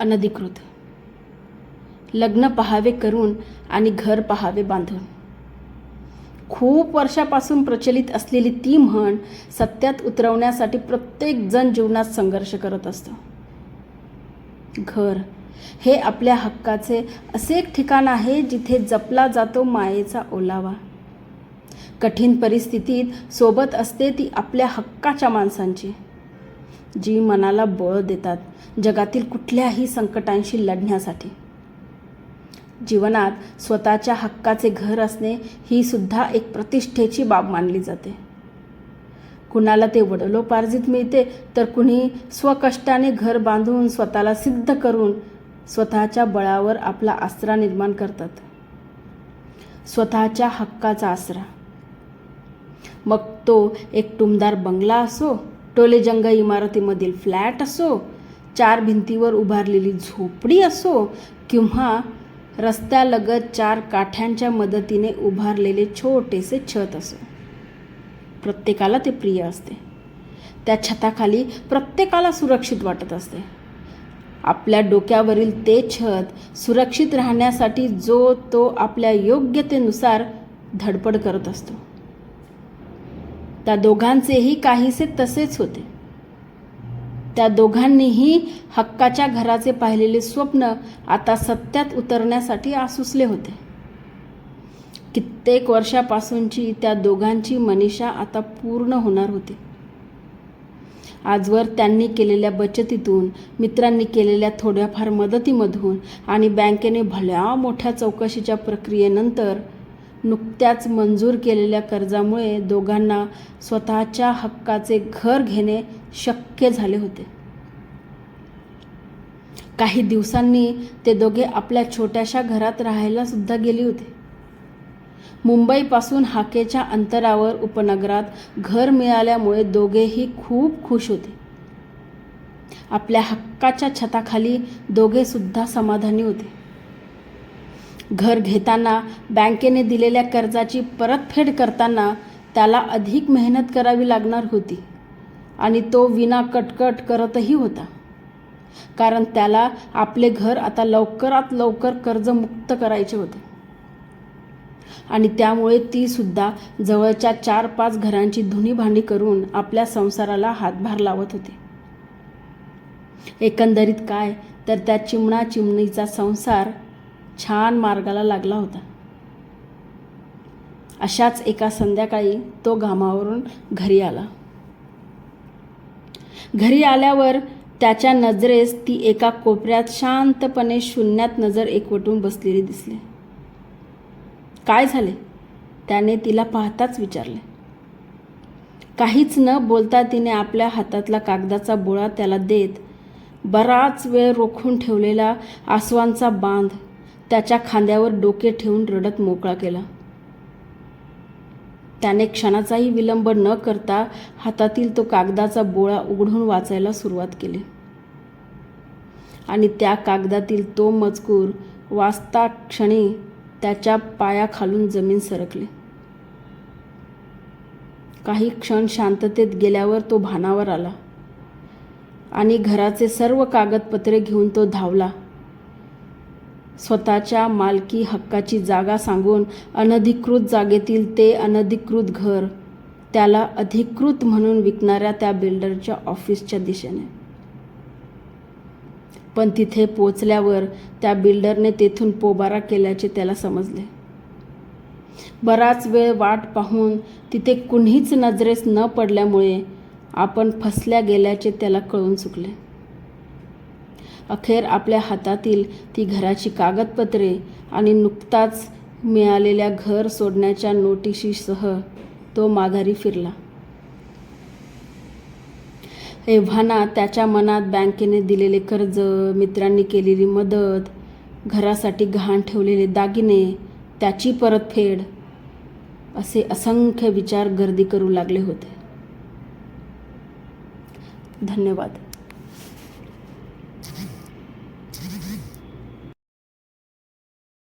अनधिकृत. लग्न पहावे करून आणि घर पहावे बांधून. खूप वर्षापासून प्रचलित असलेली ती म्हण सत्यात उतरवण्यासाठी प्रत्येक जण जीवनात संघर्ष करत असतो. घर हे आपल्या हक्काचे असे एक ठिकाण आहे जिथे जपला जातो मायेचा ओलावा. कठीण परिस्थितीत सोबत असते ती आपल्या हक्काच्या माणसांची. जी मनाला बळ देतात जगातील कुठल्याही संकटांशी लढण्यासाठी. जीवनात स्वतःच्या हक्काचे घर असणे ही सुद्धा एक प्रतिष्ठेची बाब मानली जाते. कुणाला ते वडलोपार्जित मिळते तर कुणी स्वकष्टाने घर बांधून स्वतःला सिद्ध करून स्वतःच्या बळावर आपला आसरा निर्माण करतात. स्वतःच्या हक्काचा आसरा. मग तो एक टुमदार बंगला असो टोलेजंग इमारतीमधील फ्लॅट असो चार भिंतीवर उभारलेली झोपडी असो किंवा रस्त्यालगत चार काठ्यांच्या मदतीने उभारलेले छोटेसे छत असो. प्रत्येकाला ते प्रिय असते. त्या छताखाली प्रत्येकाला सुरक्षित वाटत असते. आपल्या डोक्यावरील ते छत सुरक्षित राहण्यासाठी जो तो आपल्या योग्यतेनुसार धडपड करत असतो. त्या दोघांचेही काहीसे तसेच होते. त्या दोघांनीही हक्काच्या घराचे पाहिलेले स्वप्न आता सत्यात उतरण्यासाठी आसुसले होते. कित्येक वर्षापासूनची त्या दोघांची मनीषा आता पूर्ण होणार होती. आजवर त्यांनी केलेल्या बचतीतून मित्रांनी केलेल्या थोड्याफार मदतीमधून आणि बँकेने भल्या मोठ्या चौकशीच्या प्रक्रियेनंतर नुकत्याच मंजूर केलेल्या कर्जामुळे दोघांना स्वतःच्या हक्काचे घर घेणे शक्य झाले होते. काही दिवसांनी ते दोघे आपल्या छोट्याशा घरात राहायला सुद्धा गेले होते. मुंबईपासून हाकेच्या अंतरावर उपनगरात घर मिळाल्यामुळे दोघेही खूप खुश होते. आपल्या हक्काच्या छताखाली दोघे सुद्धा समाधानी होते. घर घेताना बँकेने दिलेल्या कर्जाची परतफेड करताना त्याला अधिक मेहनत करावी लागणार होती. आणि तो विना कटकट करतही होता. कारण त्याला आपले घर आता लवकरात लवकर कर्जमुक्त करायचे होते. आणि त्यामुळे ती सुद्धा जवळच्या चार पाच घरांची धुनी भांडी करून आपल्या संसाराला हातभार लावत होती. एकंदरीत काय तर त्या चिमणा चिमणीचा संसार छान मार्गाला लागला होता. अशाच एका संध्याकाळी तो घामावरून घरी आला. घरी आल्यावर त्याच्या नजरेस ती एका कोपऱ्यात शांतपणे शून्यात नजर एकवटून बसलेली दिसली. काय झाले? त्याने तिला पाहताच विचारले. काहीच न बोलता तिने आपल्या हातातला कागदाचा बोळा त्याला देत बराच वेळ रोखून ठेवलेला आसवांचा बांध त्याच्या खांद्यावर डोके ठेवून रडत मोकळा केला. त्याने क्षणाचाही विलंब न करता हातातील तो कागदाचा बोळा उघडून वाचायला सुरुवात केली. आणि त्या कागदातील तो मजकूर वाचता क्षणी त्याच्या पायाखालून जमीन सरकली. काही क्षण शांततेत गेल्यावर तो भानावर आला आणि घराचे सर्व कागदपत्रे घेऊन तो धावला. स्वतःच्या मालकी हक्काची जागा सांगून अनधिकृत जागेतील ते अनधिकृत घर त्याला अधिकृत म्हणून विकणाऱ्या त्या बिल्डरच्या ऑफिसच्या दिशेने. पण तिथे पोचल्यावर त्या बिल्डरने तेथून पोबारा केल्याचे त्याला समजले. बराच वेळ वाट पाहून तिथे कुणीच नजरेस न पडल्यामुळे आपण फसल्या गेल्याचे त्याला कळून चुकले. अखेर आपल्या हातातील ती घराची कागदपत्रे आणि नुकताच मिळालेल्या घर सोडण्याच्या नोटिशीसह तो माघारी फिरला. एव्हाना त्याच्या मनात बँकेने दिलेले कर्ज मित्रांनी केलेली मदत घरासाठी गहाण ठेवलेले दागिने त्याची परतफेड असे असंख्य विचार गर्दी करू लागले होते. धन्यवाद.